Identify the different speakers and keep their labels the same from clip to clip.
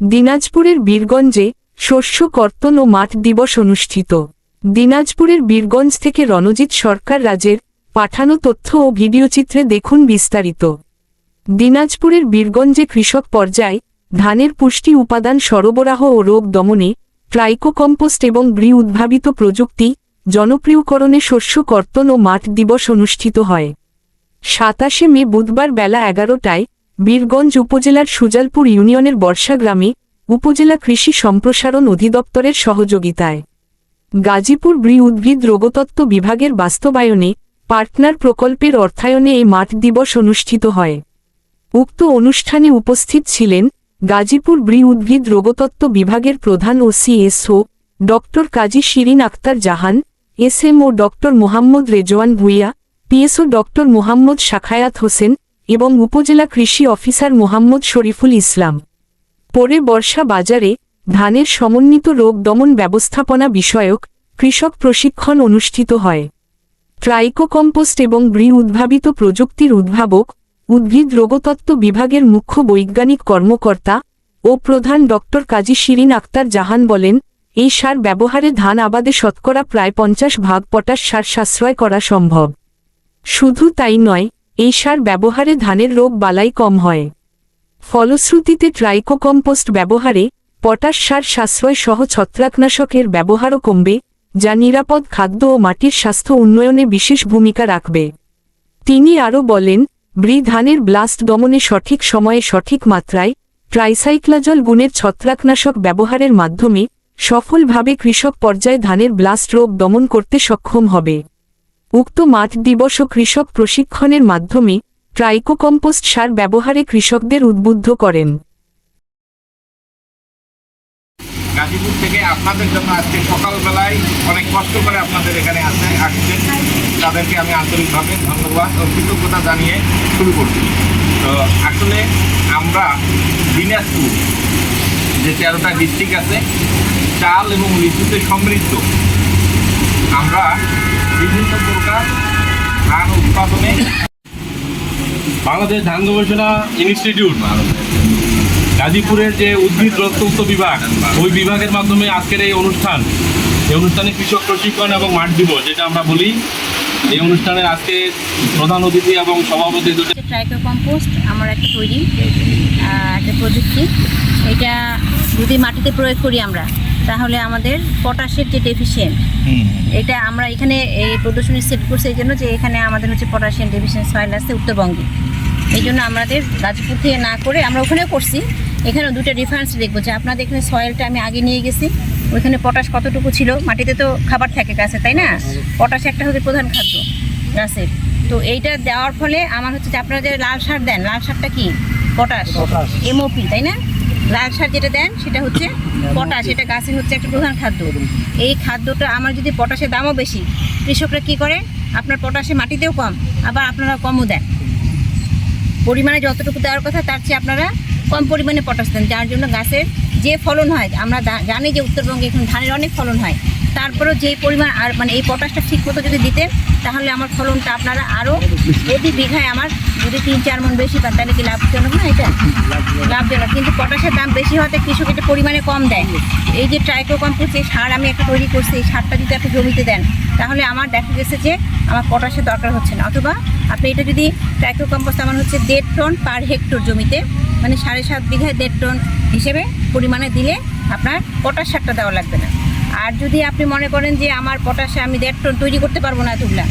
Speaker 1: দিনাজপুরের বীরগঞ্জে শস্য কর্তন ও মাঠ দিবস অনুষ্ঠিত। দিনাজপুরের বীরগঞ্জ থেকে রণজিৎ সরকার রাজের পাঠানো তথ্য ও ভিডিওচিত্রে দেখুন বিস্তারিত। দিনাজপুরের বীরগঞ্জে কৃষক পর্যায়ে ধানের পুষ্টি উপাদান সরবরাহ ও রোগ দমনে ট্রাইকোকম্পোস্ট এবং ব্রি উদ্ভাবিত প্রযুক্তি জনপ্রিয়করণে শস্য কর্তন ও মাঠ দিবস অনুষ্ঠিত হয়। সাতাশে মে বুধবার বেলা এগারোটায় বীরগঞ্জ উপজেলার সুজালপুর ইউনিয়নের বর্ষা গ্রামে উপজেলা কৃষি সম্প্রসারণ অধিদপ্তরের সহযোগিতায় গাজীপুর ব্রি উদ্ভিদ রোগতত্ত্ব বিভাগের বাস্তবায়নে পার্টনার প্রকল্পের অর্থায়নে এই মাঠ দিবস অনুষ্ঠিত হয়। উক্ত অনুষ্ঠানে উপস্থিত ছিলেন গাজীপুর ব্রি উদ্ভিদ রোগতত্ত্ব বিভাগের প্রধান ও CSO doctor Kazi Shirin Akhtar Jahan SMO doctor Mohammad Rezwan Bhuiyan PSO doctor Mohammad Shakhawat Hossain এবং উপজেলা কৃষি অফিসার মোহাম্মদ শরীফুল ইসলাম। পরে বর্ষা বাজারে ধানের সমন্বিত রোগ দমন ব্যবস্থাপনা বিষয়ক কৃষক প্রশিক্ষণ অনুষ্ঠিত হয়। ট্রাইকোকম্পোস্ট এবং ব্রি উদ্ভাবিত প্রযুক্তির উদ্ভাবক উদ্ভিদ রোগতত্ত্ব বিভাগের মুখ্য বৈজ্ঞানিক কর্মকর্তা ও প্রধান ডক্টর কাজী শিরিন আক্তার জাহান বলেন, এই সার ব্যবহারে ধান আবাদে শতকরা প্রায় পঞ্চাশ ভাগ পটাশ সার সাশ্রয় করা সম্ভব। শুধু তাই নয় এই সার ব্যবহারে ধানের রোগ বালাই কম হয়। ফলশ্রুতিতে ট্রাইকোকম্পোস্ট ব্যবহারে পটাশ সার সাশ্রয় সহ ছত্রাকনাশকের ব্যবহারও কমবে, যা নিরাপদ খাদ্য ও মাটির স্বাস্থ্য উন্নয়নে বিশেষ ভূমিকা রাখবে। তিনি আরও বলেন ব্রি ধানের ব্লাস্ট দমনে সঠিক সময়ে সঠিক মাত্রায় ট্রাইসাইক্লাজল গুণের ছত্রাকনাশক ব্যবহারের মাধ্যমে সফলভাবে কৃষক পর্যায়ে ধানের ব্লাস্ট রোগ দমন করতে সক্ষম হবে। উক্ত মাঠ দিবস ও কৃষক প্রশিক্ষণের মাধ্যমে ট্রাইকোকম্পোস্ট সার ব্যবহারে কৃষকদের উদ্বুদ্ধ করেন।
Speaker 2: গাজীপুর থেকে আপনাদের জন্য আজকে সকালবেলায় অনেক কষ্ট করে আপনাদের এখানে আসে আসছেন তাদেরকে আমি আন্তরিকভাবে ধন্যবাদ ও কৃতজ্ঞতা জানিয়ে শুরু করছি। তো আসলে আমরা দিনাজপুর যে তেরোটা ডিস্ট্রিক্ট আছে, চাল এবং লিচুতে সমৃদ্ধ। আমরা বিভিন্ন প্রকার ধান উৎপাদনে
Speaker 3: বাংলাদেশ ধান গবেষণা ইনস্টিটিউট, গাজীপুরের যে উদ্ভিদ রক্তত্ব বিভাগ, ওই বিভাগের মাধ্যমে আজকের এই অনুষ্ঠান, এই অনুষ্ঠানে কৃষক প্রশিক্ষণ এবং মাঠ দিবস, যেটা আমরা বলি, এই অনুষ্ঠানে আজকে প্রধান অতিথি এবং সভাপতি দুটো
Speaker 4: কম্পোস্ট আমার একটা তৈরি একটা প্রযুক্তি। এটা যদি মাটিতে প্রয়োগ করি আমরা তাহলে আমাদের পটাশের যে ডেফিসিয়েন্ট এটা আমরা এখানে এই প্রদর্শনী সেট করছি এই জন্য যে এখানে আমাদের হচ্ছে পটাশিয়াম ডেফিসিয়েন্ট সয়েল আছে উত্তরবঙ্গে। এই জন্য আমাদের গাজীপুর থেকে না করে আমরা ওখানেও করছি। এখানেও দুটো ডিফারেন্স দেখব যে আপনাদের এখানে সয়েলটা আমি আগে নিয়ে গেছি ওইখানে পটাশ কতটুকু ছিল? মাটিতে তো খাবার থাকে গাছে তাই না? পটাশ একটা হচ্ছে প্রধান খাদ্য গাছের। তো এইটা দেওয়ার ফলে আমার হচ্ছে যে আপনারা যে লাল সার দেন লাল সারটা কি? পটাশ। এমওপি তাই না? লাল সার যেটা দেন, সেটা হচ্ছে পটাশ, এটা গাছের হচ্ছে একটা প্রধান খাদ্য। এই খাদ্যটা আমার যদি পটাশের দামও বেশি, কৃষকরা কি করে? আপনার পটাশে মাটিতেও কম, আবার আপনারা কমও দেন। পরিমাণে যতটুকু দেওয়ার কথা, তার চেয়ে আপনারা কম পরিমাণে পটাশ দেন। যার জন্য গাছের যে ফলন হয়, আমরা জানি যে উত্তরবঙ্গে এখন ধানের অনেক ফলন হয়। তারপরেও যেই পরিমাণ আর মানে এই পটাশটা ঠিক মতো যদি দিতেন, তাহলে আমার ফলনটা আপনারা আরও প্রতি বিঘায় আমার যদি তিন, চার মন বেশি পান, তাহলে কি লাভজনক না এটা? লাভজনক। কিন্তু পটাশের দাম বেশি হওয়াতে কৃষক এটা পরিমাণে কম দেয়। এই যে ট্রাইকো কম্পোস্ট এই সার আমি একটা তৈরি করছি, এই সারটা যদি আপনি জমিতে দেন, তাহলে আমার দেখা গেছে যে আমার পটাশের দরকার হচ্ছে না। অথবা আপনি এটা যদি ট্রাইকো কম্পোস্ট আমার হচ্ছে দেড় টন পার হেক্টর জমিতে মানে সাড়ে সাত বিঘায় দেড় টন হিসেবে পরিমাণে দিলে আপনার পটাশ সারটা দেওয়া লাগবে না। আর যদি আপনি মনে করেন যে আমার পটাশে আমি দেড় টন তৈরি করতে পারব না এতগুলা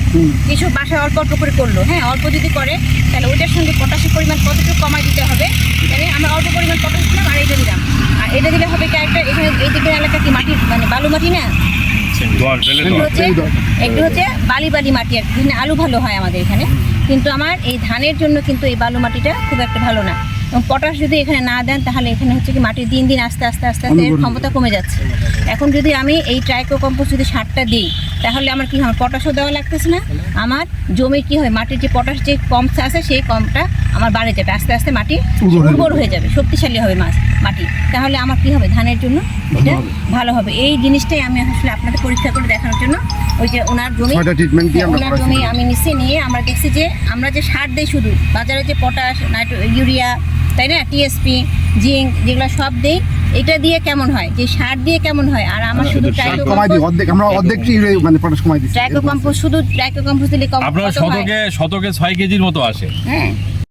Speaker 4: কিছু বাসায় অল্প অল্প করে করল হ্যাঁ অল্প যদি করে তাহলে ওইটার সঙ্গে পটাশের পরিমাণ কতটুকু কমাই দিতে হবে তাহলে আমরা অল্প পরিমাণ পটাশ দিলাম আর এটা দিলাম। আর এটা দিলে হবে কি একটা এখানে এই দিকের এলাকা কি মাটি মানে বালু মাটি না? একটু হচ্ছে একটু হচ্ছে বালি বালি মাটি আর কি। আলু ভালো হয় আমাদের এখানে। কিন্তু আমার এই ধানের জন্য কিন্তু এই বালু মাটিটা খুব একটা ভালো না। পটাশ যদি এখানে না দেন তাহলে এখানে হচ্ছে কি মাটির দিন দিন আস্তে আস্তে আস্তে আস্তে ক্ষমতা কমে যাচ্ছে। এখন যদি আমি এই ট্রাইকো কম্পোস্ট যদি সারটা দিই তাহলে আমার কি হয়? পটাশও দেওয়া লাগতেছে না। আমার জমির কি হয়? মাটির যে পটাশ যে কম আছে সেই কমটা আমার বাড়ে যাবে। আস্তে আস্তে মাটি উর্বর হয়ে যাবে। শক্তিশালী হবে মাছ মাটি। তাহলে আমার কি হবে? ধানের জন্য এটা ভালো হবে। এই জিনিসটাই আমি আসলে আপনাদের পরীক্ষা করে দেখানোর জন্য ওই যে ওনার জমি ওনার জমি আমি নিচে নিয়ে আমরা দেখছি যে আমরা যে সার দিই শুধু বাজারে যে পটাশ নাইট্রো ইউরিয়া তাই না? টিএসপি জিঙ্ক যেগুলো সব দেই এটা দিয়ে কেমন হয়? যে সার দিয়ে কেমন হয়? আর আমার শুধু
Speaker 5: কমাই দিই অর্ধেক আমরা অর্ধেক মানে পটাশ কমাই দিই
Speaker 4: ট্রাইকো কম্পোস্ট শুধু ট্রাইকো কম্পোস্ট দিলে কম
Speaker 3: আপনার শতকে শতকে ছয় কেজির মতো আসে।
Speaker 4: হ্যাঁ।